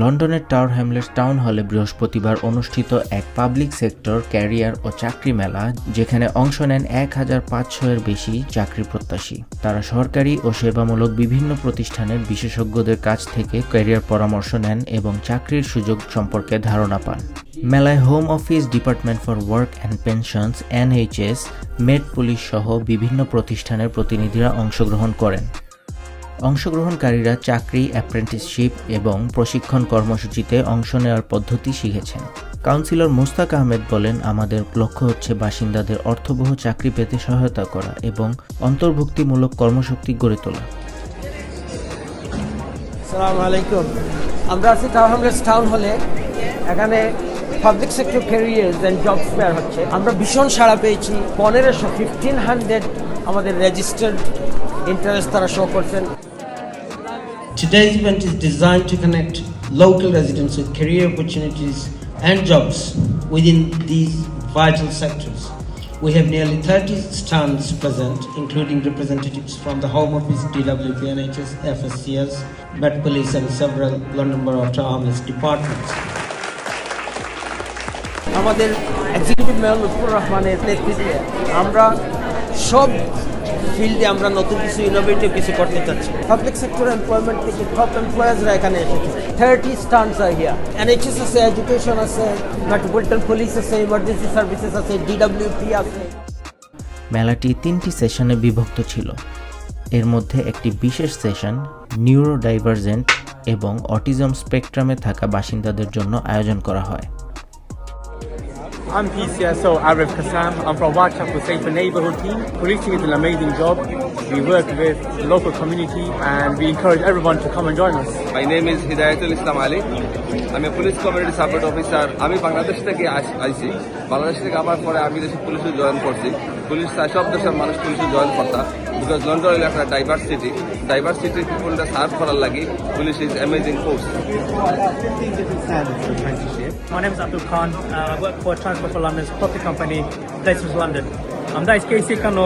লন্ডনের tower Hamlets town হলে বৃহস্পতিবার অনুষ্ঠিত এক পাবলিক সেক্টর ক্যারিয়ার ও চাকরি মেলা, যেখানে অংশ নেন এক হাজার পাঁচশো এর বেশি চাকরি প্রত্যাশী। তারা সরকারি ও সেবামূলক বিভিন্ন প্রতিষ্ঠানের বিশেষজ্ঞদের কাছ থেকে ক্যারিয়ার পরামর্শ নেন এবং চাকরির সুযোগ সম্পর্কে ধারণা পান। মেলায় home office department for work and pensions NHS Met police সহ বিভিন্ন প্রতিষ্ঠানের প্রতিনিধিরা অংশগ্রহণ করেন। অংশগ্রহণকারীরা চাকরি অ্যাপ্রেন্টিসশিপ এবং প্রশিক্ষণ কর্মসূচিতে অংশ নেওয়ার পদ্ধতি শিখেছেন। কাউন্সিলর মুস্তাক আহমেদ বলেন, আমাদের লক্ষ্য হচ্ছে বাসিন্দাদের অর্থবহ চাকরি পেতে সহায়তা করা এবং অন্তর্ভুক্তিমূলক কর্মশক্তি গড়ে তোলা। আমরা আছি টাউন হলে। এখানে public sector careers and job fair হচ্ছে আমরা ভীষণ সাড়া পেয়েছি পনেরোশো ফিফটিন হান্ড্রেড আমাদের রেজিস্টার্ড ইন্টারেস্ট তারা শো করছেন Today's event is designed to connect local residents with career opportunities and jobs within these vital sectors. We have nearly 30 stands present, including representatives from the Home Office, DWP, NHS, FSCS, Met Police, and several London Borough of Tower departments. আমাদের executive mayor Lutfur রহমানের নেতৃত্বে আমরা সব ফিল্ডে আমরা নতুন কিছু innovative কিছু করতে চাচ্ছি। পাবলিক সেক্টর এমপ্লয়মেন্ট থেকে টপ এমপ্লয়ার্সরা এখানে এসেছে। Thirty stands are here NHS আছে এডুকেশন আছে মেট্রোপলিটন পুলিশ আছে ইমার্জেন্সি সার্ভিসেস আছে ডিডব্লিউপি আছে। মেলাটি তিনটি সেশনে বিভক্ত ছিল। এর মধ্যে একটি বিশেষ সেশন নিউরো ডাইভার্জেন্ট এবং অটিজম স্পেকট্রামে থাকা বাসিন্দাদের জন্য আয়োজন করা হয়। I'm PCSO Arif Kassam. I'm from Whitechapel Safer Neighbourhood Team. Policing is an amazing job. We work with the local community and we encourage everyone to come and join us. My name is Hidayatul Islam Ali আমি police community support officer আমি বাংলাদেশ থেকে আস- আইছি বাংলাদেশ থেকে আবার পরে আমি দেশে পুলিশে জয়েন করছি পুলিশ চাই সব দেশের মানুষ পুলিশে জয়েন করতা বিকজ লন্ডন হলো একটা ডাইভার্সিটি ডাইভার্সিটি পিপুলটা সার্ভ করার লাগি police is amazing force My name is Abdul Khan. Uh, I work for Transport for London's property company, Places London. আমরা আজকে এসে কেন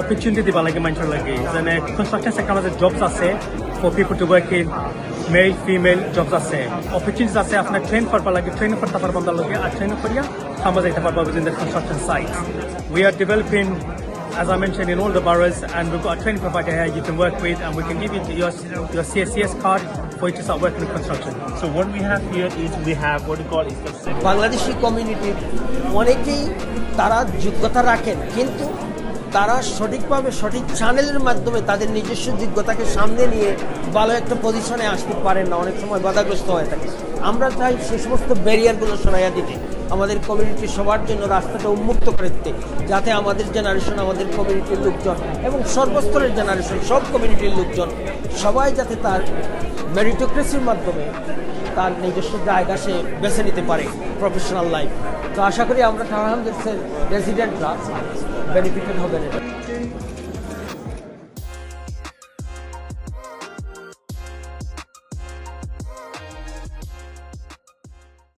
অপরচুনিটি দিবা লাগে মানুষের লাগে। যেনে কনস্ট্রাকশন আমাদের জবস আছে for people to work in male female jobs আছে। অপরচুনিটিস আছে, আপনার ট্রেন করবা লাগে ট্রেন করতে পারবা লাগে, আর ট্রেন করিয়া আমরা যাইতে পারবা within the construction site we are developing As I mentioned, in all the boroughs, and we've got a training provider here you can work with, and we can give you your, your CSCS card for you to start working in construction. So what we have here is we have what we call is the Bangladeshi কমিউনিটির অনেকেই তারা যোগ্যতা রাখেন কিন্তু তারা সঠিকভাবে সঠিক চ্যানেলের মাধ্যমে তাদের নিজস্ব যোগ্যতাকে সামনে নিয়ে ভালো একটা পজিশনে আসতে পারেন না অনেক সময় বাধাগ্রস্ত হয়ে থাকে আমরা চাই সে সমস্ত ব্যারিয়ারগুলো সরাইয়া দিতে আমাদের কমিউনিটির সবার জন্য রাস্তাটা উন্মুক্ত করে দিতে, যাতে আমাদের জেনারেশন আমাদের কমিউনিটির লোকজন এবং সর্বস্তরের জেনারেশন সব কমিউনিটির লোকজন সবাই যাতে তার মেরিটোক্রেসির মাধ্যমে তার নিজস্ব জায়গা সে বেছে নিতে পারে প্রফেশনাল লাইফ তো আশা করি আমরা টাওয়ার হামদেশের রেসিডেন্টরা বেনিফিটেড হবেন এটা